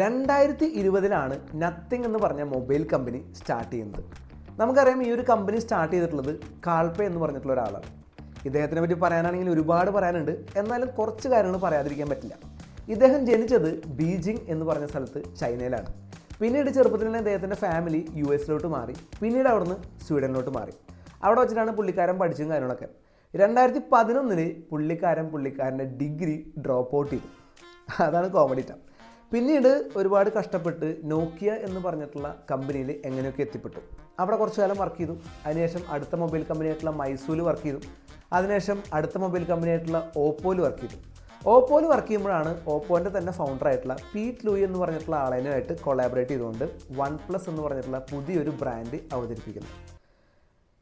രണ്ടായിരത്തി ഇരുപതിലാണ് നത്തിങ് എന്ന് പറഞ്ഞ മൊബൈൽ കമ്പനി സ്റ്റാർട്ട് ചെയ്യുന്നത്. നമുക്കറിയാം ഈ ഒരു കമ്പനി സ്റ്റാർട്ട് ചെയ്തിട്ടുള്ളത് കാൾപേ എന്ന് പറഞ്ഞിട്ടുള്ള ഒരാളാണ്. ഇദ്ദേഹത്തിനെ പറ്റി പറയാനാണെങ്കിൽ ഒരുപാട് പറയാനുണ്ട്. എന്നാലും കുറച്ച് കാര്യങ്ങൾ പറയാതിരിക്കാൻ പറ്റില്ല. ഇദ്ദേഹം ജനിച്ചത് ബീജിംഗ് എന്ന് പറഞ്ഞ സ്ഥലത്ത് ചൈനയിലാണ്. പിന്നീട് ചെറുപ്പത്തിൽ തന്നെ അദ്ദേഹത്തിന്റെ ഫാമിലി യു എസിലോട്ട് മാറി. പിന്നീട് അവിടുന്ന് സ്വീഡനിലോട്ട് മാറി. അവിടെ വെച്ചിട്ടാണ് പുള്ളിക്കാരൻ പഠിച്ചും കാര്യങ്ങളൊക്കെ. രണ്ടായിരത്തി പതിനൊന്നിന് പുള്ളിക്കാരൻ പുള്ളിക്കാരന്റെ ഡിഗ്രി ഡ്രോപ്പ് ഔട്ട് ചെയ്തു. അതാണ് കോമഡി ടൈം പിന്നീട് ഒരുപാട് കഷ്ടപ്പെട്ട് നോക്കിയ എന്ന് പറഞ്ഞിട്ടുള്ള കമ്പനിയിൽ എങ്ങനെയൊക്കെ എത്തിപ്പെട്ടു? അവിടെ കുറച്ച് കാലം വർക്ക് ചെയ്തു. അതിനുശേഷം അടുത്ത മൊബൈൽ കമ്പനിയായിട്ടുള്ള മൈസൂരിൽ വർക്ക് ചെയ്തു. അതിനുശേഷം അടുത്ത മൊബൈൽ കമ്പനിയായിട്ടുള്ള ഓപ്പോയിൽ വർക്ക് ചെയ്തു. ഓപ്പോയിൽ വർക്ക് ചെയ്യുമ്പോഴാണ് ഓപ്പോന്റെ തന്നെ ഫൗണ്ടർ ആയിട്ടുള്ള പീറ്റ് ലൂയി എന്ന് പറഞ്ഞിട്ടുള്ള ആളേനുമായിട്ട് കൊളാബറേറ്റ് ചെയ്തുകൊണ്ട് വൺ പ്ലസ് എന്ന് പറഞ്ഞിട്ടുള്ള പുതിയൊരു ബ്രാൻഡ് അവതരിപ്പിക്കുന്നത്.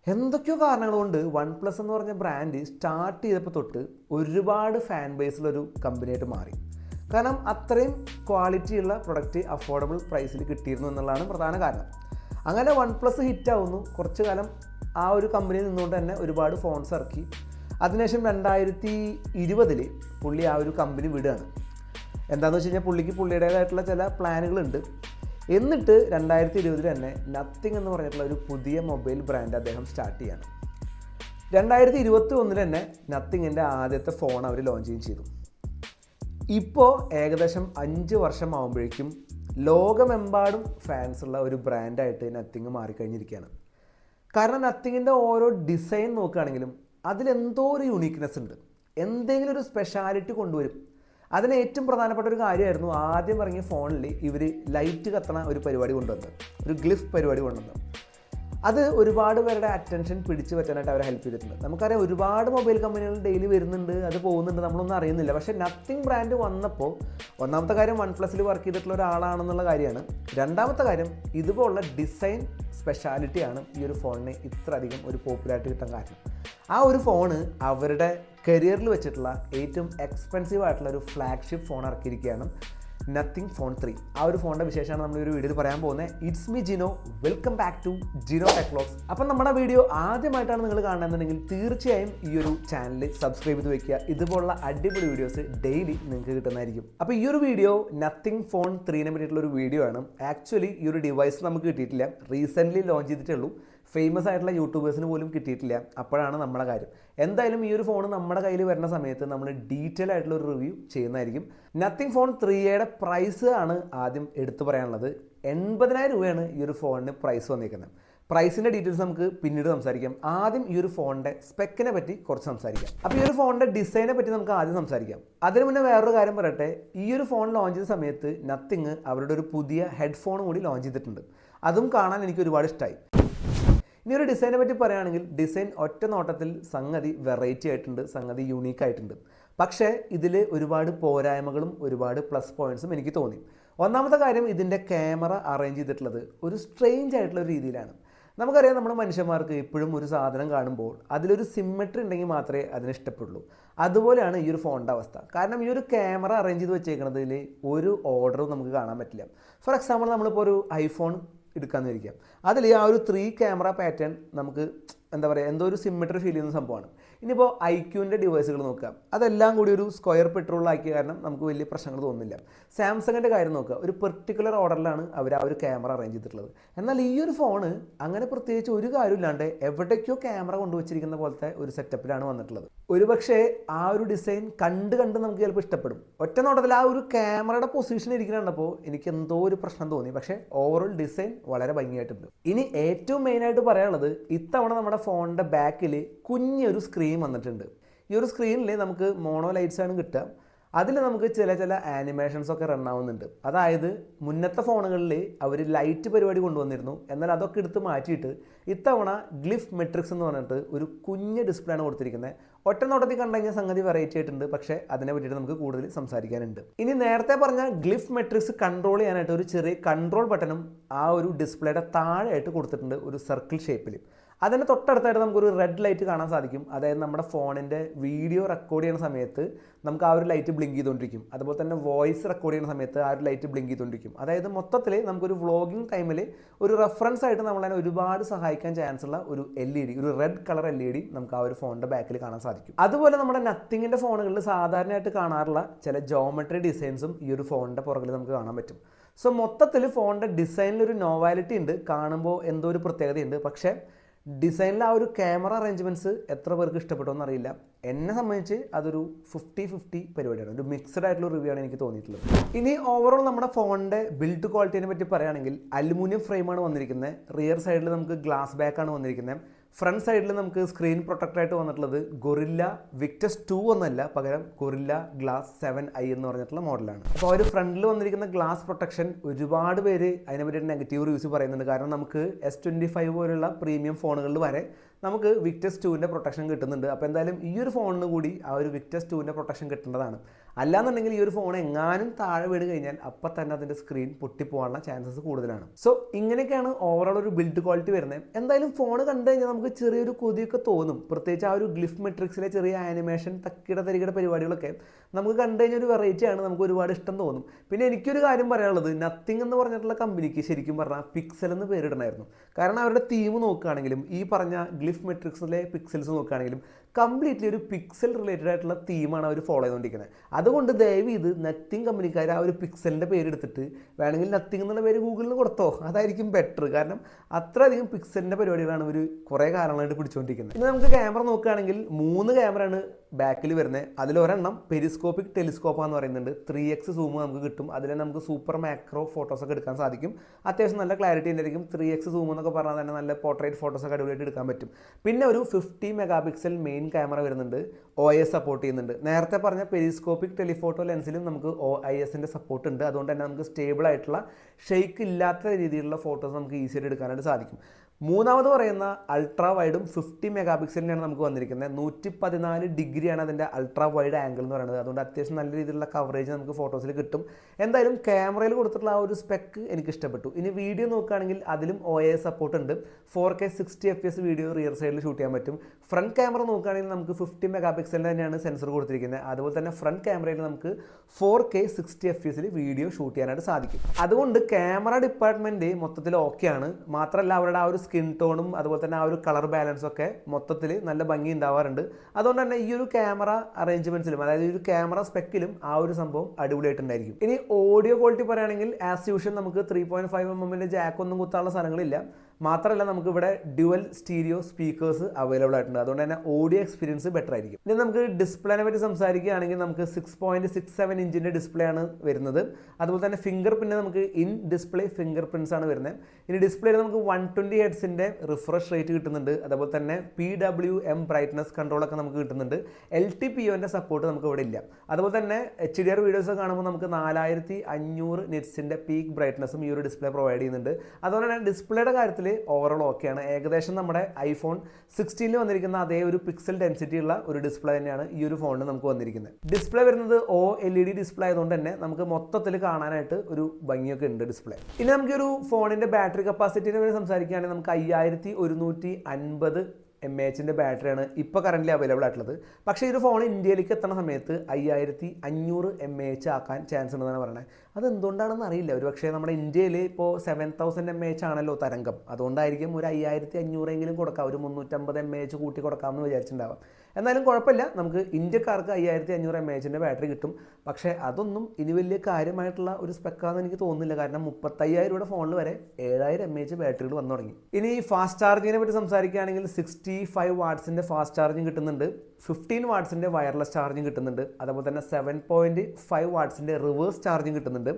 എന്തൊക്കെയോ കാരണങ്ങൾ കൊണ്ട് വൺ പ്ലസ് എന്ന് പറഞ്ഞ ബ്രാൻഡ് സ്റ്റാർട്ട് ചെയ്തപ്പോൾ തൊട്ട് ഒരുപാട് ഫാൻ ബേസിലൊരു കമ്പനിയായിട്ട് മാറി. കാരണം അത്രയും ക്വാളിറ്റിയുള്ള പ്രൊഡക്റ്റ് അഫോർഡബിൾ പ്രൈസിൽ കിട്ടിയിരുന്നു എന്നുള്ളതാണ് പ്രധാന കാരണം. അങ്ങനെ വൺ പ്ലസ് ഹിറ്റാവുന്നു കുറച്ച് കാലം ആ ഒരു കമ്പനിയിൽ നിന്നുകൊണ്ട് തന്നെ ഒരുപാട് ഫോൺസ് ഇറക്കി. അതിനുശേഷം രണ്ടായിരത്തി ഇരുപതിൽ പുള്ളി ആ ഒരു കമ്പനി വിടുകയാണ്. എന്താണെന്ന് വെച്ച് കഴിഞ്ഞാൽ പുള്ളിക്ക് പുള്ളിയുടേതായിട്ടുള്ള ചില പ്ലാനുകളുണ്ട്. എന്നിട്ട് രണ്ടായിരത്തി ഇരുപതിൽ തന്നെ നത്തിങ് എന്ന് പറഞ്ഞിട്ടുള്ള ഒരു പുതിയ മൊബൈൽ ബ്രാൻഡ് അദ്ദേഹം സ്റ്റാർട്ട് ചെയ്യാണ്. രണ്ടായിരത്തി ഇരുപത്തി ഒന്നിൽ തന്നെ നത്തിങ്ങിന്റെ ആദ്യത്തെ ഫോൺ അവർ ലോഞ്ച് ചെയ്യുകയും ചെയ്തു. ഇപ്പോൾ ഏകദേശം അഞ്ച് വർഷം ആകുമ്പോഴേക്കും ലോകമെമ്പാടും ഫാൻസ് ഉള്ള ഒരു ബ്രാൻഡായിട്ട് നത്തിങ് മാറിക്കഴിഞ്ഞിരിക്കുകയാണ്. കാരണം നത്തിങ്ങിന്റെ ഓരോ ഡിസൈൻ നോക്കുകയാണെങ്കിലും അതിലെന്തോ ഒരു യുണീക്നെസ് ഉണ്ട്. എന്തെങ്കിലും ഒരു സ്പെഷ്യാലിറ്റി കൊണ്ടുവരും. അതിന് ഏറ്റവും പ്രധാനപ്പെട്ട ഒരു കാര്യമായിരുന്നു ആദ്യം ഇറങ്ങിയ ഫോണിൽ ഇവർ ലൈറ്റ് കത്തണ ഒരു പരിപാടി കൊണ്ടുവന്നത്. ഒരു ഗ്ലിഫ് പരിപാടി കൊണ്ടുവന്നത്. അത് ഒരുപാട് പേരുടെ അറ്റൻഷൻ പിടിച്ചു പറ്റാനായിട്ട് അവരെ ഹെൽപ്പ് ചെയ്തിട്ടുണ്ട്. നമുക്കറിയാം ഒരുപാട് മൊബൈൽ കമ്പനികൾ ഡെയിലി വരുന്നുണ്ട് അത് പോകുന്നുണ്ട് നമ്മളൊന്നും അറിയുന്നില്ല. പക്ഷേ നത്തിങ് ബ്രാൻഡ് വന്നപ്പോൾ ഒന്നാമത്തെ കാര്യം വൺ പ്ലസിൽ വർക്ക് ചെയ്തിട്ടുള്ള ഒരാളാണെന്നുള്ള കാര്യമാണ്. രണ്ടാമത്തെ കാര്യം ഇതുപോലുള്ള ഡിസൈൻ സ്പെഷ്യാലിറ്റിയാണ് ഈ ഒരു ഫോണിന് ഇത്ര അധികം ഒരു പോപ്പുലാരിറ്റി കിട്ടാൻ കാരണം. ആ ഒരു ഫോണ് അവരുടെ കരിയറിൽ വെച്ചിട്ടുള്ള ഏറ്റവും എക്സ്പെൻസീവ് ആയിട്ടുള്ള ഒരു ഫ്ലാഗ്ഷിപ്പ് ഫോൺ ഇറക്കിയിരിക്കുകയാണ്. നത്തിങ് ഫോൺ ത്രീ ആ ഒരു ഫോണിന്റെ വിശേഷമാണ് നമ്മൾ ഒരു വീഡിയോയിൽ പറയാൻ പോകുന്നത്. It's me Jino welcome back to Jino techlogs അപ്പം നമ്മുടെ വീഡിയോ ആദ്യമായിട്ടാണ് നിങ്ങൾ കാണുന്നതെന്നുണ്ടെങ്കിൽ തീർച്ചയായും ഈ ഒരു ചാനൽ സബ്സ്ക്രൈബ് ചെയ്ത് വെക്കുക. ഇതുപോലുള്ള അടിപൊളി വീഡിയോസ് ഡെയിലി നിങ്ങൾക്ക് കിട്ടുന്നതായിരിക്കും. അപ്പോൾ ഈ ഒരു വീഡിയോ നത്തിങ് ഫോൺ ത്രീനെ പറ്റിയിട്ടുള്ള ഒരു വീഡിയോ ആണ്. ആക്ച്വലി ഈ ഒരു ഡിവൈസ് നമുക്ക് കിട്ടിയിട്ടില്ല. റീസെന്റ്ലി ലോഞ്ച് ചെയ്തിട്ടേ ഉള്ളൂ. ഫേമസ് ആയിട്ടുള്ള യൂട്യൂബേഴ്സിന് പോലും കിട്ടിയിട്ടില്ല. അപ്പോഴാണ് നമ്മുടെ കാര്യം. എന്തായാലും ഈ ഒരു ഫോൺ നമ്മുടെ കയ്യിൽ വരുന്ന സമയത്ത് നമ്മൾ ഡീറ്റെയിൽ ആയിട്ടുള്ള ഒരു റിവ്യൂ ചെയ്യുന്നതായിരിക്കും. നത്തിങ് ഫോൺ ത്രീ എയുടെ പ്രൈസ് ആണ് ആദ്യം എടുത്തു പറയാനുള്ളത്. എൺപതിനായിരം രൂപയാണ് ഈ ഒരു ഫോണിന് പ്രൈസ് വന്നിരിക്കുന്നത്. പ്രൈസിന്റെ ഡീറ്റെയിൽസ് നമുക്ക് പിന്നീട് സംസാരിക്കാം. ആദ്യം ഈ ഒരു ഫോണിന്റെ സ്പെക്കിനെ പറ്റി കുറച്ച് സംസാരിക്കാം. അപ്പോൾ ഈ ഒരു ഫോണിന്റെ ഡിസൈനെ പറ്റി നമുക്ക് ആദ്യം സംസാരിക്കാം. അതിന് മുന്നേ വേറൊരു കാര്യം പറയട്ടെ. ഈ ഒരു ഫോൺ ലോഞ്ച് ചെയ്ത സമയത്ത് നത്തിങ് അവരുടെ ഒരു പുതിയ ഹെഡ്ഫോൺ കൂടി ലോഞ്ച് ചെയ്തിട്ടുണ്ട്. അതും കാണാൻ എനിക്ക് ഒരുപാട് ഇഷ്ടമായി ഇനി ഒരു ഡിസൈനെ പറ്റി പറയുകയാണെങ്കിൽ ഡിസൈൻ ഒറ്റ നോട്ടത്തിൽ സംഗതി വെറൈറ്റി ആയിട്ടുണ്ട് സംഗതി യൂണീക്ക് ആയിട്ടുണ്ട്. പക്ഷേ ഇതിൽ ഒരുപാട് പോരായ്മകളും ഒരുപാട് പ്ലസ് പോയിന്റ്സും എനിക്ക് തോന്നി. ഒന്നാമത്തെ കാര്യം ഇതിന്റെ ക്യാമറ അറേഞ്ച് ചെയ്തിട്ടുള്ളത് ഒരു സ്ട്രെയിഞ്ച് ആയിട്ടുള്ള രീതിയിലാണ്. നമുക്കറിയാം നമ്മൾ മനുഷ്യന്മാർക്ക് എപ്പോഴും ഒരു സാധനം കാണുമ്പോൾ അതിലൊരു സിമ്മെട്രി ഉണ്ടെങ്കിൽ മാത്രമേ അതിന് ഇഷ്ടപ്പെടുള്ളൂ. അതുപോലെയാണ് ഈ ഒരു ഫോണിന്റെ അവസ്ഥ. കാരണം ഈ ഒരു ക്യാമറ അറേഞ്ച് ചെയ്ത് വെച്ചേക്കുന്നതിൽ ഒരു ഓർഡറും നമുക്ക് കാണാൻ പറ്റില്ല. ഫോർ എക്സാമ്പിൾ നമ്മളിപ്പോൾ ഒരു ഐഫോൺ എടുക്കാമെന്ന് വിചാരിക്കാം അതിൽ ആ ഒരു ത്രീ ക്യാമറ പാറ്റേൺ നമുക്ക് എന്താ പറയുക എന്തോ ഒരു സിമ്മെട്രി ഫീൽ ചെയ്യുന്ന സംഭവമാണ്. ഇനിയിപ്പോൾ ഐ ക്യൂവിന്റെ ഡിവൈസുകൾ നോക്കുക അതെല്ലാം കൂടി ഒരു സ്ക്വയർ പെട്രോളാക്കിയ കാരണം നമുക്ക് വലിയ പ്രശ്നങ്ങൾ തോന്നുന്നില്ല. സാംസങ്ങിന്റെ കാര്യം നോക്കുക. ഒരു പെർട്ടിക്കുലർ ഓർഡറിലാണ് അവർ ആ ഒരു ക്യാമറ അറേഞ്ച് ചെയ്തിട്ടുള്ളത്. എന്നാൽ ഈ ഒരു ഫോണ് അങ്ങനെ പ്രത്യേകിച്ച് ഒരു കാര്യമില്ലാണ്ട് എവിടേക്കോ ക്യാമറ കൊണ്ടുവച്ചിരിക്കുന്ന പോലത്തെ ഒരു സെറ്റപ്പിലാണ് വന്നിട്ടുള്ളത്. ഒരുപക്ഷെ ആ ഒരു ഡിസൈൻ കണ്ട് കണ്ട് നമുക്ക് ചിലപ്പോൾ ഇഷ്ടപ്പെടും. ഒറ്റ നോട്ടത്തിൽ ആ ഒരു ക്യാമറയുടെ പൊസിഷൻ ഇരിക്കുന്നുണ്ടപ്പോൾ എനിക്ക് എന്തോ ഒരു പ്രശ്നം തോന്നി. പക്ഷേ ഓവറോൾ ഡിസൈൻ വളരെ ഭംഗിയായിട്ടുണ്ട്. ഇനി ഏറ്റവും മെയിനായിട്ട് പറയാനുള്ളത് ഇത്തവണ നമ്മുടെ ഫോണിന്റെ ബാക്കിൽ കുഞ്ഞൊരു സ്ക്രീൻ വന്നിട്ടുണ്ട്. ഈ ഒരു സ്ക്രീനിൽ നമുക്ക് മോണോ ലൈറ്റ്സ് ആണ് കിട്ടുക. അതിൽ നമുക്ക് ചില ചില ആനിമേഷൻസ് ഒക്കെ റൺ ആവുന്നുണ്ട്. അതായത് മുന്നത്തെ ഫോണുകളിൽ അവർ ലൈറ്റ് പരിപാടി കൊണ്ടുവന്നിരുന്നു. എന്നാൽ അതൊക്കെ എടുത്ത് മാറ്റിയിട്ട് ഇത്തവണ ഗ്ലിഫ് മെട്രിക്സ് എന്ന് പറഞ്ഞിട്ട് ഒരു കുഞ്ഞ് ഡിസ്പ്ലേ ആണ് കൊടുത്തിരിക്കുന്നത്. ഒറ്റ നോട്ടത്തിൽ കണ്ടു കഴിഞ്ഞാൽ സംഗതി വെറൈറ്റി ആയിട്ടുണ്ട്. പക്ഷേ അതിനെ പറ്റിയിട്ട് നമുക്ക് കൂടുതൽ സംസാരിക്കാനുണ്ട്. ഇനി നേരത്തെ പറഞ്ഞ ഗ്ലിഫ് മെട്രിക്സ് കൺട്രോൾ ചെയ്യാനായിട്ട് ഒരു ചെറിയ കൺട്രോൾ ബട്ടണും ആ ഒരു ഡിസ്പ്ലേയുടെ താഴെയായിട്ട് കൊടുത്തിട്ടുണ്ട് ഒരു സർക്കിൾ ഷേപ്പിൽ അതിന് തൊട്ടടുത്തായിട്ട് നമുക്കൊരു റെഡ് ലൈറ്റ് കാണാൻ സാധിക്കും. അതായത് നമ്മുടെ ഫോണിന്റെ വീഡിയോ റെക്കോർഡ് ചെയ്യുന്ന സമയത്ത് നമുക്ക് ആ ഒരു ലൈറ്റ് ബ്ലിങ്ക് ചെയ്തുകൊണ്ടിരിക്കും. അതുപോലെ തന്നെ വോയിസ് റെക്കോർഡ് ചെയ്യുന്ന സമയത്ത് ആ ഒരു ലൈറ്റ് ബ്ലിങ്ക് ചെയ്തുകൊണ്ടിരിക്കും. അതായത് മൊത്തത്തിൽ നമുക്കൊരു വ്ളോഗിങ് ടൈമിൽ ഒരു റെഫറൻസ് ആയിട്ട് നമ്മളതിനെ ഒരുപാട് സഹായിക്കാൻ ചാൻസ് ഉള്ള ഒരു എൽ ഇ ഡി ഒരു red colour L E D നമുക്ക് ആ ഒരു ഫോണിന്റെ ബാക്കിൽ കാണാൻ സാധിക്കും. അതുപോലെ നമ്മുടെ നത്തിങ്ങിന്റെ ഫോണുകളിൽ സാധാരണയായിട്ട് കാണാറുള്ള ചില ജോമെട്രി ഡിസൈൻസും ഈ ഒരു ഫോണിന്റെ പുറകിൽ നമുക്ക് കാണാൻ പറ്റും. സോ മൊത്തത്തിൽ ഫോണിന്റെ ഡിസൈനിൽ ഒരു നോവാലിറ്റി ഉണ്ട്. കാണുമ്പോൾ എന്തോ ഒരു പ്രത്യേകതയുണ്ട്. പക്ഷേ ഡിസൈനിൽ ആ ഒരു ക്യാമറ അറേഞ്ച്മെന്റ്സ് എത്ര പേർക്ക് ഇഷ്ടപ്പെട്ടോ എന്നറിയില്ല. എന്നെ സംബന്ധിച്ച് അതൊരു ഫിഫ്റ്റി ഫിഫ്റ്റി പരിപാടിയാണ്. ഒരു മിക്സഡ് ആയിട്ടുള്ള റിവ്യൂ ആണ് എനിക്ക് തോന്നിയിട്ടുള്ളത്. ഇനി ഓവറോൾ നമ്മുടെ ഫോണിന്റെ ബിൽഡ് ക്വാളിറ്റിനെ പറ്റി പറയുകയാണെങ്കിൽ അലുമിനിയം ഫ്രെയിമാണ് വന്നിരിക്കുന്നത്. റിയർ സൈഡിൽ നമുക്ക് ഗ്ലാസ് ബാക്കാണ് വന്നിരിക്കുന്നത്. ഫ്രണ്ട് സൈഡിൽ നമുക്ക് സ്ക്രീൻ പ്രൊട്ടക്ടറായിട്ട് വന്നിട്ടുള്ളത് ഗൊറില്ല വിക്ടസ് ടു എന്നല്ല പകരം ഗൊറില്ല ഗ്ലാസ് സെവൻ ഐ എന്ന് പറഞ്ഞിട്ടുള്ള മോഡലാണ്. അപ്പോൾ ഒരു ഫ്രണ്ടിൽ വന്നിരിക്കുന്ന ഗ്ലാസ് പ്രൊട്ടക്ഷൻ ഒരുപാട് പേര് അതിനെ പറ്റി നെഗറ്റീവ് റിവ്യൂസ് പറയുന്നുണ്ട്. കാരണം നമുക്ക് എസ് ട്വന്റി ഫൈവ് പോലുള്ള പ്രീമിയം ഫോണുകളിൽ വരെ നമുക്ക് വിക്ടസ് ടുവിന്റെ പ്രൊട്ടക്ഷൻ കിട്ടുന്നുണ്ട്. അപ്പോൾ എന്തായാലും ഈ ഒരു ഫോണിന് കൂടി ആ ഒരു വിക്ടസ് ടുവിന്റെ പ്രൊട്ടക്ഷൻ കിട്ടേണ്ടതാണ്. അല്ലാന്നുണ്ടെങ്കിൽ ഈ ഒരു ഫോൺ എങ്ങാനും താഴെ വീട് കഴിഞ്ഞാൽ അപ്പം തന്നെ അതിന്റെ സ്ക്രീൻ പൊട്ടിപ്പോകാനുള്ള ചാൻസസ് കൂടുതലാണ്. സോ ഇങ്ങനെയൊക്കെയാണ് ഓവറോൾ ഒരു ബിൽഡ് ക്വാളിറ്റി വരുന്നത്. എന്തായാലും ഫോൺ കണ്ടു കഴിഞ്ഞാൽ നമുക്ക് ചെറിയൊരു കൊതിയൊക്കെ തോന്നും. പ്രത്യേകിച്ച് ആ ഒരു ഗ്ലിഫ് മെട്രിക്സിലെ ചെറിയ ആനിമേഷൻ തക്കിട തരികിട പരിപാടികളൊക്കെ നമുക്ക് കണ്ടു കഴിഞ്ഞാൽ ഒരു വെറൈറ്റിയാണ് നമുക്ക് ഒരുപാട് ഇഷ്ടം തോന്നും. പിന്നെ എനിക്കൊരു കാര്യം പറയാനുള്ളത് നത്തിങ് എന്ന് പറഞ്ഞിട്ടുള്ള കമ്പനിക്ക് ശരിക്കും പറഞ്ഞാൽ പിക്സൽ എന്ന് പേരിടണമായിരുന്നു കാരണം അവരുടെ തീം നോക്കുകയാണെങ്കിലും ഈ പറഞ്ഞ ഗ്ലിഫ് മെട്രിക്സിലെ പിക്സൽസ് നോക്കുകയാണെങ്കിലും കംപ്ലീറ്റ്ലി ഒരു പിക്സൽ റിലേറ്റഡ് ആയിട്ടുള്ള തീമാണ് അവർ ഫോളോ ചെയ്തുകൊണ്ടിരിക്കുന്നത്. അതുകൊണ്ട് ദയവ് ഇത് നത്തിങ് കമ്പനിക്കാർ ആ ഒരു പിക്സലിന്റെ പേരെടുത്തിട്ട് വേണമെങ്കിൽ നത്തിങ് എന്നുള്ള പേര് ഗൂഗിളിൽ കൊടുത്തോ. അതായിരിക്കും ബെറ്റർ കാരണം അത്രയധികം പിക്സലിന്റെ പരിപാടികളാണ് ഒരു കുറേ കാലങ്ങളായിട്ട് പിടിച്ചുകൊണ്ടിരിക്കുന്നത്. ഇന്ന് നമുക്ക് ക്യാമറ നോക്കുകയാണെങ്കിൽ മൂന്ന് ക്യാമറയാണ് ബാക്കിൽ വരുന്നത്. അതിലൊരെണ്ണം പെരിസ്കോപ്പിക് ടെലിസ്കോപ്പ് എന്ന് പറയുന്നുണ്ട്. ത്രീ എക്സ് സൂം നമുക്ക് കിട്ടും. അതിൽ നമുക്ക് സൂപ്പർ മാക്രോ ഫോട്ടോസ് ഒക്കെ എടുക്കാൻ സാധിക്കും. അത്യാവശ്യം നല്ല ക്ലാരിറ്റി ഉണ്ടായിരിക്കും. ത്രീ എക്സ് സൂം എന്നൊക്കെ പറഞ്ഞാൽ തന്നെ നല്ല പോർട്രേറ്റ് ഫോട്ടോസ് ഒക്കെ അടിപൊളിയായിട്ട് എടുക്കാൻ പറ്റും. പിന്നെ ഒരു fifty mega pixel main camera വരുന്നുണ്ട് ഒ എസ് സപ്പോർട്ട് ചെയ്യുന്നുണ്ട്. നേരത്തെ പറഞ്ഞ പെരിസ്കോപ്പിക് ടെലിഫോട്ടോ ലെൻസിലും നമുക്ക് ഒ ഐ എസിന്റെ സപ്പോർട്ട് ഉണ്ട്. അതുകൊണ്ട് തന്നെ നമുക്ക് സ്റ്റേബിൾ ആയിട്ടുള്ള ഷെയ്ക്ക് ഇല്ലാത്ത രീതിയിലുള്ള ഫോട്ടോസ് നമുക്ക് ഈസിയായിട്ട് എടുക്കാനായിട്ട് സാധിക്കും. മൂന്നാമത് പറയുന്ന അൾട്രാ വൈഡും ഫിഫ്റ്റി മെഗാ പിക്സലിനാണ് നമുക്ക് വന്നിരിക്കുന്നത്. നൂറ്റി പതിനാല് ഡിഗ്രിയാണ് അതിന്റെ അൾട്രാ വൈഡ് ആംഗിൾ എന്ന് പറയുന്നത്. അതുകൊണ്ട് അത്യാവശ്യം നല്ല രീതിയിലുള്ള കവറേജ് നമുക്ക് ഫോട്ടോസിൽ കിട്ടും. എന്തായാലും ക്യാമറയിൽ കൊടുത്തിട്ടുള്ള ആ ഒരു സ്പെക്ക് എനിക്ക് ഇഷ്ടപ്പെട്ടു. ഇനി വീഡിയോ നോക്കുകയാണെങ്കിൽ അതിലും ഒ എ സപ്പോർട്ട് ഉണ്ട്. Four K sixty F S video rear സൈഡിൽ ഷൂട്ട് ചെയ്യാൻ പറ്റും. ഫ്രണ്ട് ക്യാമറ നോക്കുകയാണെങ്കിൽ നമുക്ക് ഫിഫ്റ്റി മെഗാ പിക്സലിന്റെ തന്നെയാണ് സെൻസർ കൊടുത്തിരിക്കുന്നത്. അതുപോലെ തന്നെ ഫ്രണ്ട് ക്യാമറയിൽ നമുക്ക് ഫോർ കെ സിക്സ്റ്റി എഫ് എസിൽ വീഡിയോ ഷൂട്ട് ചെയ്യാനായിട്ട് സാധിക്കും. അതുകൊണ്ട് ക്യാമറ ഡിപ്പാർട്ട്മെന്റ് മൊത്തത്തിൽ ഓക്കെയാണ് മാത്രമല്ല അവരുടെ ആ ഒരു സ്കിൻ ടോണും അതുപോലെ തന്നെ ആ ഒരു കളർ ബാലൻസും ഒക്കെ മൊത്തത്തിൽ നല്ല ഭംഗി ഉണ്ടാവാറുണ്ട് അതുകൊണ്ട് തന്നെ ഈ ഒരു ക്യാമറ അറേഞ്ച്മെന്റ്സിലും അതായത് ഈ ഒരു ക്യാമറ സ്പെക്കിലും ആ ഒരു സംഭവം അടിപൊളിയായിട്ടുണ്ടായിരിക്കും. ഇനി ഓഡിയോ ക്വാളിറ്റി പറയുകയാണെങ്കിൽ ആസ് യൂഷ്വൽ നമുക്ക് ത്രീ പോയിന്റ് ഫൈവ് എം എമ്മിന്റെ ജാക്കൊന്നും കുത്താനുള്ള സ്ഥലങ്ങളില്ല. മാത്രമല്ല നമുക്ക് ഇവിടെ ഡ്യുവൽ സ്റ്റീരിയോ സ്പീക്കേഴ്സ് അവൈലബിൾ ആയിട്ടുണ്ട്. അതുകൊണ്ട് തന്നെ ഓഡിയോ എക്സ്പീരിയൻസ് ബെറ്റർ ആയിരിക്കും. ഇനി നമുക്ക് ഡിസ്പ്ലേനെ പറ്റി സംസാരിക്കുകയാണെങ്കിൽ നമുക്ക് സിക്സ് പോയിന്റ് സിക്സ് സെവൻ ഇഞ്ചിന്റെ ഡിസ്പ്ലേ ആണ് വരുന്നത്. അതുപോലെ തന്നെ ഫിംഗർ പ്രിന്റ് നമുക്ക് ഇൻ ഡിസ്പ്ലേ ഫിംഗർ പ്രിന്റ്സ് ആണ് വരുന്നത്. ഇനി ഡിസ്പ്ലേയിൽ നമുക്ക് വൺ ട്വന്റി ഹെഡ്സിന്റെ റിഫ്രഷ് റേറ്റ് കിട്ടുന്നുണ്ട്. അതുപോലെ തന്നെ പി ഡബ്ല്യു എം ബ്രൈറ്റ്നസ് കൺട്രോളൊക്കെ നമുക്ക് കിട്ടുന്നുണ്ട്. എൽ ടി പി ഒന്റെ സപ്പോർട്ട് നമുക്ക് ഇവിടെ ഇല്ല. അതുപോലെ തന്നെ എച്ച് ഡി ആർ വീഡിയോസ് കാണുമ്പോൾ നമുക്ക് നാലായിരത്തി അഞ്ഞൂറ് നെറ്റ്സിന്റെ പീക്ക് ബ്രൈറ്റ്നസും ഈ ഒരു ഡിസ്പ്ലേ പ്രൊവൈഡ് ചെയ്യുന്നുണ്ട്. അതുപോലെ തന്നെ ഡിസ്പ്ലേയുടെ കാര്യത്തിൽ ഓവറോൾ ഓക്കെയാണ് ഏകദേശം നമ്മുടെ ഐഫോൺ സിക്സ്റ്റീനിൽ വന്നിരിക്കുന്ന അതേ ഒരു പിക്സൽ ഡെൻസിറ്റി ഉള്ള ഒരു ഡിസ്പ്ലേ തന്നെയാണ് ഈ ഒരു ഫോണിൽ നമുക്ക് വന്നിരിക്കുന്നത്. ഡിസ്പ്ലേ വരുന്നത് O L E D display ആയതുകൊണ്ട് തന്നെ നമുക്ക് മൊത്തത്തിൽ കാണാനായിട്ട് ഒരു ഭംഗിയൊക്കെ ഉണ്ട് ഡിസ്പ്ലേ ഇനി നമുക്ക് ഒരു ഫോണിന്റെ ബാറ്ററി കപ്പാസിറ്റിനെ പറ്റി സംസാരിക്കുകയാണെങ്കിൽ നമുക്ക് അയ്യായിരത്തി ഒരുന്നൂറ്റി അൻപത് എം എച്ചിന്റെ ബാറ്ററിയാണ് ഇപ്പോൾ കറന്റ് അവൈലബിൾ ആയിട്ടുള്ളത്. പക്ഷേ ഈ ഒരു ഫോൺ ഇന്ത്യയിലേക്ക് എത്തുന്ന സമയത്ത് അയ്യായിരത്തി അഞ്ഞൂറ് എം എ എച്ച് ആക്കാൻ ചാൻസ് ഉണ്ടെന്നാണ് പറയുന്നത്. അത് എന്തുകൊണ്ടാണെന്ന് അറിയില്ല. ഒരു പക്ഷേ നമ്മുടെ ഇന്ത്യയിൽ ഇപ്പോൾ സെവൻ തൗസൻഡ് എ എച്ച് ആണല്ലോ തരംഗം. അതുകൊണ്ടായിരിക്കും ഒരു അയ്യായിരത്തി അഞ്ഞൂറെങ്കിലും കൊടുക്കാം. ഒരു മുന്നൂറ്റമ്പത് എം എ എച്ച് കൂട്ടി കൊടുക്കാമെന്ന് വിചാരിച്ചിട്ടുണ്ടാവാം. എന്നാലും കുഴപ്പമില്ല. നമുക്ക് ഇന്ത്യക്കാർക്ക് അയ്യായിരത്തി അഞ്ഞൂറ് എം എച്ചിന്റെ ബാറ്ററി കിട്ടും. പക്ഷേ അതൊന്നും ഇനി വലിയ കാര്യമായിട്ടുള്ള ഒരു സ്പെക്കാണെന്ന് എനിക്ക് തോന്നുന്നില്ല. കാരണം മുപ്പത്തയ്യായിരം രൂപയുടെ ഫോണിൽ വരെ ഏഴായിരം എം എച്ച് ബാറ്ററികൾ വന്നു തുടങ്ങി. ഇനി ഫാസ്റ്റ് ചാർജിങ്ങിനെ പറ്റി സംസാരിക്കുകയാണെങ്കിൽ സിക്സ്റ്റി ഫൈവ് വാട്ട്സിന്റെ ഫാസ്റ്റ് ചാർജിങ് കിട്ടുന്നുണ്ട്. ഫിഫ്റ്റീൻ വാട്ട്സിന്റെ വയർലെസ് ചാർജിങ് കിട്ടുന്നുണ്ട്. അതുപോലെ തന്നെ സെവൻ പോയിന്റ് ഫൈവ് വാട്ട്സിന്റെ റിവേഴ്സ് ചാർജിങ് കിട്ടുന്നുണ്ട്.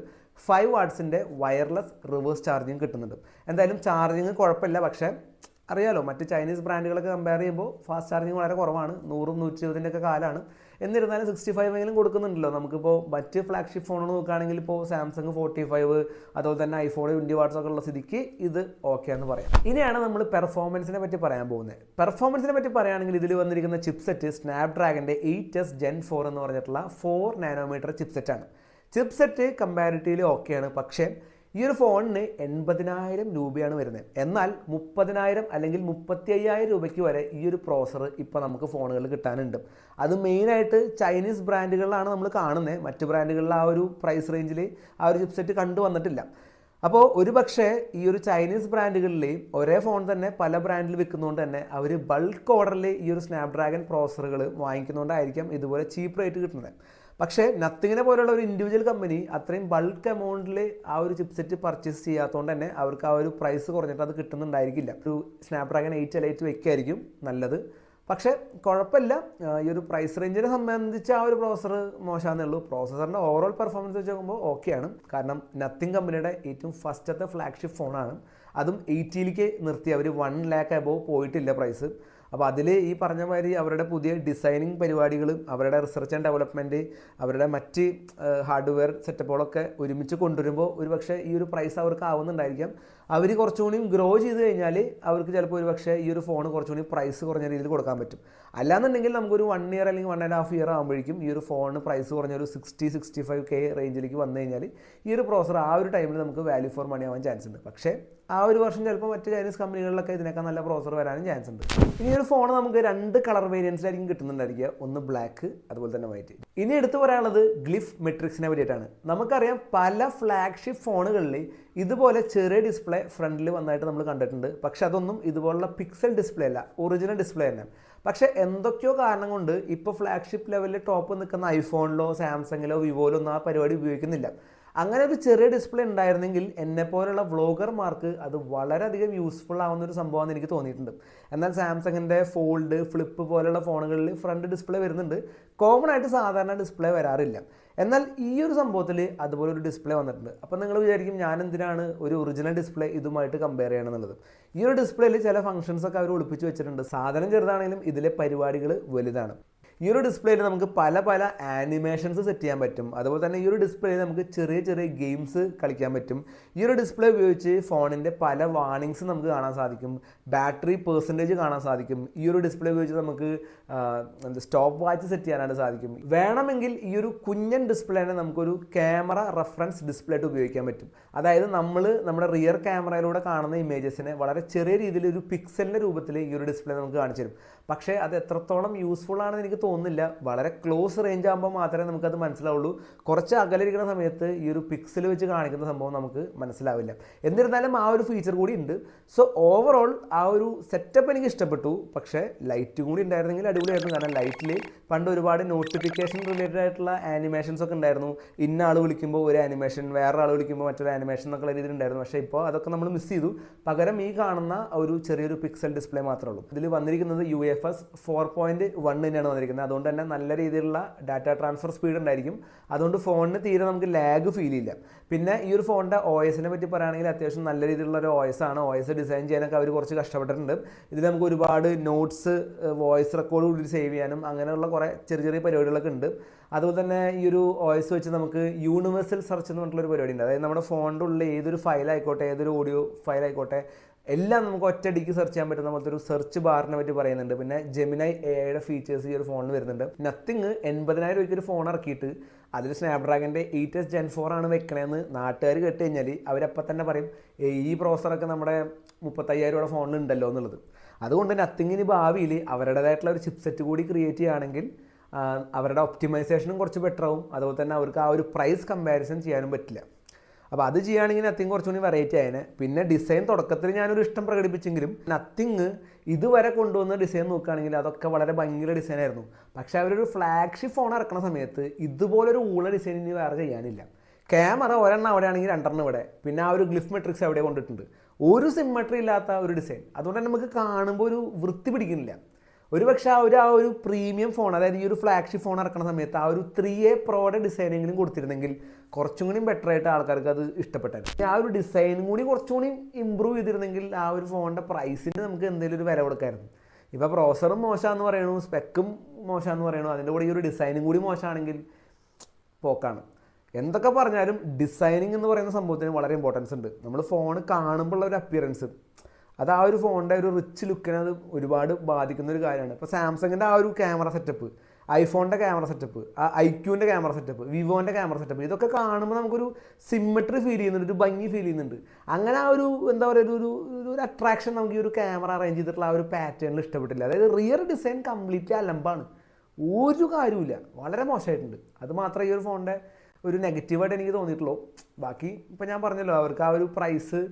ഫൈവ് വാട്ട്സിന്റെ വയർലെസ് റിവേഴ്സ് ചാർജിങ് കിട്ടുന്നുണ്ട്. എന്തായാലും ചാർജിങ് കുഴപ്പമില്ല. പക്ഷേ അറിയാലോ മറ്റ് ചൈനീസ് ബ്രാൻഡുകളൊക്കെ കമ്പയർ ചെയ്യുമ്പോൾ ഫാസ്റ്റ് ചാർജിങ് വളരെ കുറവാണ് നൂറും നൂറ്റി ഇരുപതിന്റെ ഒക്കെ കാലമാണ്. എന്നിരുന്നാലും സിക്സ്റ്റി ഫൈവ് എങ്കിലും കൊടുക്കുന്നുണ്ടല്ലോ. നമുക്കിപ്പോൾ മറ്റ് ഫ്ലാഗ്ഷിപ്പ് ഫോണുകൾ നോക്കുകയാണെങ്കിൽ ഇപ്പോൾ സാംസങ് ഫോർട്ടി ഫൈവ് അതുപോലെ തന്നെ ഐഫോൺ ട്വന്റി വാട്സ് ഒക്കെ ഉള്ള സ്ഥിതിക്ക് ഇത് ഓക്കെ എന്ന് പറയാം. ഇനിയാണ് നമ്മൾ പെർഫോമൻസിനെ പറ്റി പറയാൻ പോകുന്നത്. പെർഫോമൻസിനെ പറ്റി പറയുകയാണെങ്കിൽ ഇതിൽ വന്നിരിക്കുന്ന ചിപ്സെറ്റ് സ്നാപ്ഡ്രാഗന്റെ എയ്റ്റ് എസ് ജെൻ ഫോർ എന്ന് പറഞ്ഞിട്ടുള്ള ഫോർ നാനോമീറ്റർ ചിപ്സെറ്റാണ് ചിപ്സെറ്റ് കമ്പാരിറ്റീവ്ലി ഓക്കെയാണ് പക്ഷേ ഈ ഒരു ഫോണിന് എൺപതിനായിരം രൂപയാണ് വരുന്നത്. എന്നാൽ മുപ്പതിനായിരം അല്ലെങ്കിൽ മുപ്പത്തി അയ്യായിരം രൂപയ്ക്ക് വരെ ഈ ഒരു പ്രോസർ ഇപ്പോൾ നമുക്ക് ഫോണുകളിൽ കിട്ടാനുണ്ട്. അത് മെയിനായിട്ട് ചൈനീസ് ബ്രാൻഡുകളിലാണ് നമ്മൾ കാണുന്നത്. മറ്റ് ബ്രാൻഡുകളിൽ ആ ഒരു പ്രൈസ് റേഞ്ചിൽ ആ ഒരു ചിപ്സെറ്റ് കണ്ടു വന്നിട്ടില്ല. അപ്പോൾ ഒരു പക്ഷേ ഈ ഒരു ചൈനീസ് ബ്രാൻഡുകളിലെയും ഒരേ ഫോൺ തന്നെ പല ബ്രാൻഡിൽ വിൽക്കുന്നതുകൊണ്ട് തന്നെ അവർ ബൾക്ക് ഓർഡറിൽ ഈ ഒരു സ്നാപ്ഡ്രാഗൺ പ്രോസറുകൾ വാങ്ങിക്കുന്നതുകൊണ്ടായിരിക്കാം ഇതുപോലെ ചീപ്പ് റേറ്റ് കിട്ടുന്നത്. പക്ഷേ നത്തിങ്ങിനെ പോലുള്ള ഒരു ഇൻഡിവിജ്വൽ കമ്പനി അത്രയും ബൾക്ക് എമൗണ്ടിൽ ആ ഒരു ചിപ്സെറ്റ് പർച്ചേസ് ചെയ്യാത്തതുകൊണ്ട് തന്നെ അവർക്ക് ആ ഒരു പ്രൈസ് കുറഞ്ഞിട്ട് അത് കിട്ടുന്നുണ്ടായിരിക്കില്ല. ഒരു സ്നാപ്ഡ്രാഗൺ എയ്റ്റ് അല്ല എയ്റ്റ് വെക്കായിരിക്കും നല്ലത്. പക്ഷേ കുഴപ്പമില്ല. ഈ ഒരു പ്രൈസ് റേഞ്ചിനെ സംബന്ധിച്ച് ആ ഒരു പ്രോസസ്സർ മോശമാണെന്നേ ഉള്ളൂ. പ്രോസസ്സറിന്റെ ഓവറോൾ പെർഫോമൻസ് വെച്ച് നോക്കുമ്പോൾ ഓക്കെയാണ്. കാരണം നത്തിങ് കമ്പനിയുടെ ഏറ്റവും ഫസ്റ്റത്തെ ഫ്ലാഗ്ഷിപ്പ് ഫോണാണ് അതും എയ്റ്റിയിലേക്ക് നിർത്തി. അവർ വൺ ലാക്ക് അബോവ് പോയിട്ടില്ല പ്രൈസ് അപ്പോൾ അതിൽ ഈ പറഞ്ഞ മാതിരി അവരുടെ പുതിയ ഡിസൈനിങ് പരിപാടികൾ അവരുടെ റിസർച്ച് ആൻഡ് ഡെവലപ്മെന്റ് അവരുടെ മറ്റ് ഹാർഡ്വെയർ സെറ്റപ്പുകളൊക്കെ ഒരുമിച്ച് കൊണ്ടുവരുമ്പോൾ ഒരുപക്ഷെ ഈ ഒരു പ്രൈസ് അവർക്ക് ആവുന്നുണ്ടായിരിക്കാം. അവർ കുറച്ചുകൂടിയും ഗ്രോ ചെയ്ത് കഴിഞ്ഞാൽ അവർക്ക് ചിലപ്പോൾ ഒരു പക്ഷേ ഈ ഒരു ഫോൺ കുറച്ചുകൂടി പ്രൈസ് കുറഞ്ഞ രീതിയിൽ കൊടുക്കാൻ പറ്റും. അല്ലാന്നുണ്ടെങ്കിൽ നമുക്കൊരു വൺ ഇയർ അല്ലെങ്കിൽ വൺ ആൻഡ് ഹാഫ് ഇയർ ആകുമ്പോഴേക്കും ഈ ഒരു ഫോണിന് പ്രൈസ് കുറഞ്ഞ ഒരു സിക്സ്റ്റി സിക്സ്റ്റി ഫൈവ് കെ റേഞ്ചിലേക്ക് വന്നു കഴിഞ്ഞാൽ ഈ ഒരു പ്രോസർ ആ ഒരു ടൈമിൽ നമുക്ക് വാല്യൂ ഫോർ മണി ആവാൻ ചാൻസ് ഉണ്ട്. പക്ഷേ ആ ഒരു വർഷം ചിലപ്പോൾ മറ്റ് ചൈനീസ് കമ്പനികളിലൊക്കെ ഇതിനേക്കാൾ നല്ല പ്രോസർ വരാനും ചാൻസ് ഉണ്ട്. ഇനി ഒരു ഫോൺ നമുക്ക് രണ്ട് കളർ വേരിയൻസിലായിരിക്കും കിട്ടുന്നുണ്ടായിരിക്കുക. ഒന്ന് ബ്ലാക്ക് അതുപോലെ തന്നെ വൈറ്റ് ഇനി എടുത്തു പറയാനുള്ളത് ഗ്ലിഫ് മെട്രിക്സിനെ പറ്റിയിട്ടാണ്. നമുക്കറിയാം പല ഫ്ലാഗ്ഷിപ്പ് ഫോണുകളിൽ ഇതുപോലെ ചെറിയ ഡിസ്പ്ലേ ഫ്രണ്ടിൽ വന്നായിട്ട് നമ്മൾ കണ്ടിട്ടുണ്ട്. പക്ഷെ അതൊന്നും ഇതുപോലുള്ള പിക്സൽ ഡിസ്പ്ലേ അല്ല ഒറിജിനൽ ഡിസ്പ്ലേ തന്നെ. പക്ഷെ എന്തൊക്കെയോ കാരണം കൊണ്ട് ഇപ്പോൾ ഫ്ലാഗ്ഷിപ്പ് ലെവലിൽ ടോപ്പ് നിൽക്കുന്ന ഐഫോണിലോ സാംസങ്ങിലോ വിവോയിലോ ഒന്നും ആ പരിപാടി ഉപയോഗിക്കുന്നില്ല. അങ്ങനെ ഒരു ചെറിയ ഡിസ്പ്ലേ ഉണ്ടായിരുന്നെങ്കിൽ എന്നെ പോലെയുള്ള വ്ളോഗർമാർക്ക് അത് വളരെയധികം യൂസ്ഫുൾ ആവുന്ന ഒരു സംഭവമാണെന്ന് എനിക്ക് തോന്നിയിട്ടുണ്ട്. എന്നാൽ സാംസങ്ങിന്റെ ഫോൾഡ് ഫ്ലിപ്പ് പോലെയുള്ള ഫോണുകളിൽ ഫ്രണ്ട് ഡിസ്പ്ലേ വരുന്നുണ്ട്. കോമൺ ആയിട്ട് സാധാരണ ഡിസ്പ്ലേ വരാറില്ല. എന്നാൽ ഈ ഒരു സംഭവത്തിൽ അതുപോലെ ഒരു ഡിസ്പ്ലേ വന്നിട്ടുണ്ട്. അപ്പോൾ നിങ്ങൾ വിചാരിക്കും ഞാൻ എന്തിനാണ് ഒരു ഒറിജിനൽ ഡിസ്പ്ലേ ഇതുമായിട്ട് കമ്പയർ ചെയ്യണമെന്നുള്ളത്. ഈ ഒരു ഡിസ്പ്ലേയിൽ ചില ഫംഗ്ഷൻസ് ഒക്കെ അവർ ഒളിപ്പിച്ച് വെച്ചിട്ടുണ്ട്. സാധനം ചെറുതാണെങ്കിലും ഇതിലെ പരിപാടികൾ വലുതാണ്. ഈ ഒരു ഡിസ്പ്ലേയിൽ നമുക്ക് പല പല ആനിമേഷൻസ് സെറ്റ് ചെയ്യാൻ പറ്റും. അതുപോലെ തന്നെ ഈ ഒരു ഡിസ്പ്ലേയിൽ നമുക്ക് ചെറിയ ചെറിയ ഗെയിംസ് കളിക്കാൻ പറ്റും. ഈ ഒരു ഡിസ്പ്ലേ ഉപയോഗിച്ച് ഫോണിന്റെ പല വാണിങ്സ് നമുക്ക് കാണാൻ സാധിക്കും. ബാറ്ററി പെർസെന്റേജ് കാണാൻ സാധിക്കും. ഈ ഒരു ഡിസ്പ്ലേ ഉപയോഗിച്ച് നമുക്ക് സ്റ്റോപ്പ് വാച്ച് സെറ്റ് ചെയ്യാനായിട്ട് സാധിക്കും. വേണമെങ്കിൽ ഈ ഒരു കുഞ്ഞൻ ഡിസ്പ്ലേനെ നമുക്കൊരു ക്യാമറ റെഫറൻസ് ഡിസ്പ്ലേ ആയിട്ട് ഉപയോഗിക്കാൻ പറ്റും. അതായത് നമ്മൾ നമ്മുടെ റിയർ ക്യാമറയിലൂടെ കാണുന്ന ഇമേജസിനെ വളരെ ചെറിയ രീതിയിൽ ഒരു പിക്സലിന്റെ രൂപത്തിൽ ഈ ഒരു ഡിസ്പ്ലേ നമുക്ക് കാണിച്ചു തരും. പക്ഷേ അത് എത്രത്തോളം യൂസ്ഫുൾ ആണെന്ന് എനിക്ക് തോന്നുന്നില്ല. വളരെ ക്ലോസ് റേഞ്ച് ആകുമ്പോൾ മാത്രമേ നമുക്കത് മനസ്സിലാവുള്ളൂ. കുറച്ച് അകലിരിക്കുന്ന സമയത്ത് ഈ ഒരു പിക്സൽ വെച്ച് കാണിക്കുന്ന സംഭവം നമുക്ക് മനസ്സിലാവില്ല. എന്നിരുന്നാലും ആ ഒരു ഫീച്ചർ കൂടി ഉണ്ട്. സോ ഓവറോൾ ആ ഒരു സെറ്റപ്പ് എനിക്ക് ഇഷ്ടപ്പെട്ടു. പക്ഷേ ലൈറ്റ് കൂടി ഉണ്ടായിരുന്നെങ്കിൽ അടിപൊളിയായിരുന്നു. കാരണം ലൈറ്റിൽ പണ്ട് ഒരുപാട് നോട്ടിഫിക്കേഷൻ റിലേറ്റഡ് ആയിട്ടുള്ള ആനിമേഷൻസ് ഒക്കെ ഉണ്ടായിരുന്നു. ഇന്ന ആൾ വിളിക്കുമ്പോൾ ഒരു ആനിമേഷൻ വേറെ ആൾ വിളിക്കുമ്പോൾ മറ്റൊരു ആനിമേഷൻ എന്നൊക്കെ രീതിയിൽ ഉണ്ടായിരുന്നു. പക്ഷേ ഇപ്പോൾ അതൊക്കെ നമ്മൾ മിസ് ചെയ്തു. പകരം ഈ കാണുന്ന ഒരു ചെറിയൊരു പിക്സൽ ഡിസ്പ്ലേ മാത്രമേ ഉള്ളൂ. ഇതിൽ വന്നിരിക്കുന്നത് U F S four point one തന്നെയാണ് വന്നിരിക്കുന്നത്. അതുകൊണ്ട് തന്നെ നല്ല രീതിയിലുള്ള ഡാറ്റ ട്രാൻസ്ഫർ സ്പീഡ് ഉണ്ടായിരിക്കും. അതുകൊണ്ട് ഫോണിന് തീരെ നമുക്ക് ലാഗ് ഫീൽ ഇല്ല. പിന്നെ ഈ ഒരു ഫോണിന്റെ ഒ എസിനെ പറ്റി പറയുകയാണെങ്കിൽ അത്യാവശ്യം നല്ല രീതിയിലുള്ള ഒരു ഒ എസ് ആണ്. ഒ എസ് ഡിസൈൻ ചെയ്യാനൊക്കെ അവർ കുറച്ച് കഷ്ടപ്പെട്ടിട്ടുണ്ട്. ഇതിൽ നമുക്ക് ഒരുപാട് നോട്ട്സ് വോയിസ് റെക്കോർഡ് കൂടി സേവ് ചെയ്യാനും അങ്ങനെയുള്ള കുറേ ചെറിയ ചെറിയ പരിപാടികളൊക്കെ ഉണ്ട്. അതുപോലെ തന്നെ ഈ ഒരു ഒ വെച്ച് നമുക്ക് യൂണിവേഴ്സൽ സെർച്ച് എന്ന് പറഞ്ഞിട്ടുള്ള ഒരു പരിപാടി ഉണ്ട്. അതായത് നമ്മുടെ ഫോണിന്റെ ഉള്ളിൽ ഏതൊരു ഫയൽ ആയിക്കോട്ടെ ഏതൊരു ഓഡിയോ ഫയൽ ആയിക്കോട്ടെ എല്ലാം നമുക്ക് ഒറ്റയടിക്ക് സെർച്ച് ചെയ്യാൻ പറ്റുന്ന പോലത്തെ ഒരു സെർച്ച് ബാറിനെ പറ്റി പറയുന്നുണ്ട്. പിന്നെ ജെമിനൈ എ ഐയുടെ ഫീച്ചേഴ്സ് ഈ ഒരു ഫോണിൽ വരുന്നുണ്ട്. നത്തിങ് എൺപതിനായിരം രൂപയ്ക്ക് ഒരു ഫോൺ ഇറക്കിയിട്ട് അതിൽ സ്നാപ്ഡ്രാഗന്റെ എയ്റ്റ് എസ് ജെൻ ഫോർ ആണ് വെക്കണേന്ന് നാട്ടുകാർ കേട്ട് കഴിഞ്ഞാൽ അവരപ്പം തന്നെ പറയും "ഏയ് ഈ പ്രോസറൊക്കെ നമ്മുടെ മുപ്പത്തയ്യായിരം രൂപയുടെ ഫോണിൽ ഉണ്ടല്ലോ എന്നുള്ളത്. അതുകൊണ്ട് നത്തിങ്ങിന് ഭാവിയിൽ അവരുടേതായിട്ടുള്ള ഒരു ചിപ്സെറ്റ് കൂടി ക്രിയേറ്റ് ചെയ്യുകയാണെങ്കിൽ അവരുടെ ഒപ്റ്റിമൈസേഷനും കുറച്ച് ബെറ്റർ ആവും. അതുപോലെ തന്നെ അവർക്ക് ആ ഒരു പ്രൈസ് കമ്പാരിസൺ ചെയ്യാനും പറ്റില്ല. അപ്പോൾ അത് ചെയ്യുകയാണെങ്കിൽ നത്തിങ് കുറച്ചുകൂടി വെറൈറ്റി ആയതിനെ പിന്നെ ഡിസൈൻ തുടക്കത്തിൽ ഞാനൊരു ഇഷ്ടം പ്രകടിപ്പിച്ചെങ്കിലും നത്തിങ് ഇതുവരെ കൊണ്ടുവന്ന ഡിസൈൻ നോക്കുകയാണെങ്കിൽ അതൊക്കെ വളരെ ഭയങ്കര ഡിസൈൻ ആയിരുന്നു. പക്ഷേ അവരൊരു ഫ്ലാഗ്ഷിപ്പ് ഫോൺ ഇറക്കുന്ന സമയത്ത് ഇതുപോലൊരു ഊള ഡിസൈൻ ഇനി വേറെ ചെയ്യാനില്ല. ക്യാമറ ഒരെണ്ണം അവിടെ ആണെങ്കിൽ രണ്ടെണ്ണം ഇവിടെ. പിന്നെ ആ ഒരു ഗ്ലിഫ് മെട്രിക്സ് അവിടെ കൊണ്ടിട്ടുണ്ട്. ഒരു സിമ്മട്രി ഇല്ലാത്ത ഒരു ഡിസൈൻ അതുകൊണ്ട് തന്നെ നമുക്ക് കാണുമ്പോൾ ഒരു വൃത്തി പിടിക്കുന്നില്ല. ഒരു പക്ഷേ ആ ഒരു ആ ഒരു പ്രീമിയം ഫോൺ അതായത് ഈ ഒരു ഫ്ലാഗ്ഷിപ്പ് ഫോൺ ഇറക്കുന്ന സമയത്ത് ആ ഒരു ത്രീ എ പ്രോയുടെ ഡിസൈനെങ്കിലും കൊടുത്തിരുന്നെങ്കിൽ കുറച്ചും കൂടി ബെറ്റർ ആയിട്ട് ആൾക്കാർക്ക് അത് ഇഷ്ടപ്പെട്ടായിരുന്നു. ആ ഒരു ഡിസൈനും കൂടി കുറച്ചും കൂടി ഇമ്പ്രൂവ് ചെയ്തിരുന്നെങ്കിൽ ആ ഒരു ഫോണിന്റെ പ്രൈസിന് നമുക്ക് എന്തെങ്കിലും ഒരു വില കൊടുക്കായിരുന്നു. ഇപ്പോൾ പ്രോസറും മോശമാണെന്ന് പറയണു സ്പെക്കും മോശമാണെന്ന് പറയണു അതിന്റെ കൂടെ ഈ ഒരു ഡിസൈനും കൂടി മോശമാണെങ്കിൽ പോക്കാണ്. എന്തൊക്കെ പറഞ്ഞാലും ഡിസൈനിങ് എന്ന് പറയുന്ന സംഭവത്തിന് വളരെ ഇമ്പോർട്ടൻസ് ഉണ്ട്. നമ്മൾ ഫോൺ കാണുമ്പോഴുള്ള ഒരു അപ്പിയറൻസ് അത് ആ ഒരു ഫോണിന്റെ ഒരു റിച്ച് ലുക്കിനെ അത് ഒരുപാട് ബാധിക്കുന്ന ഒരു കാര്യമാണ്. ഇപ്പോൾ സാംസങ്ങിന്റെ ആ ഒരു ക്യാമറ സെറ്റപ്പ് ഐഫോണിന്റെ ക്യാമറ സെറ്റപ്പ് ഐക്യൂന്റെ ക്യാമറ സെറ്റപ്പ് വിവോന്റെ ക്യാമറ സെറ്റപ്പ് ഇതൊക്കെ കാണുമ്പോൾ നമുക്കൊരു സിമ്മട്രി ഫീൽ ചെയ്യുന്നുണ്ട് ഒരു ഭംഗി ഫീൽ ചെയ്യുന്നുണ്ട്. അങ്ങനെ ആ ഒരു എന്താ പറയുക ഒരു ഒരു- അട്രാക്ഷൻ നമുക്ക് ഈ ഒരു ക്യാമറ അറേഞ്ച് ചെയ്തിട്ടുള്ള ആ ഒരു പാറ്റേണിൽ ഇഷ്ടപ്പെട്ടില്ല. അതായത് റിയർ ഡിസൈൻ കംപ്ലീറ്റ്ലി അലമ്പാണ്. ഒരു കാര്യമില്ല വളരെ മോശമായിട്ടുണ്ട് അത് മാത്രമേ ഈ ഒരു ഫോണിന്റെ ഒരു നെഗറ്റീവായിട്ട് എനിക്ക് തോന്നിയിട്ടുള്ളൂ. ബാക്കി ഇപ്പം ഞാൻ പറഞ്ഞല്ലോ അവർക്ക് ആ ഒരു പ്രൈസ്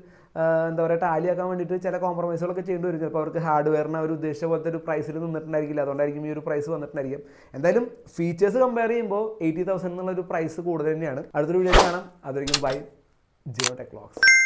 എന്താ പറയുക ടാലിയാക്കാൻ വേണ്ടിയിട്ട് ചില കോംപ്രമൈസുകളൊക്കെ ചെയ്യേണ്ടി വരും. ചിലപ്പോൾ അവർക്ക് ഹാർഡ്വെയറിന് അവർ ഉദ്ദേശിച്ച പോലത്തെ ഒരു പ്രൈസിൽ നിന്നിട്ടുണ്ടായിരിക്കില്ല. അതുകൊണ്ടായിരിക്കും ഈ ഒരു പ്രൈസ് വന്നിട്ടുണ്ടായിരിക്കും. എന്തായാലും ഫീച്ചേഴ്സ് കമ്പയർ ചെയ്യുമ്പോൾ എയ്റ്റി തൗസൻഡ് എന്നുള്ള ഒരു പ്രൈസ് കൂടുതൽ തന്നെയാണ്. അടുത്തൊരു വീഡിയോ കാണാം. അതായിരിക്കും ബൈ ജിയോ ടെക്ലോക്സ്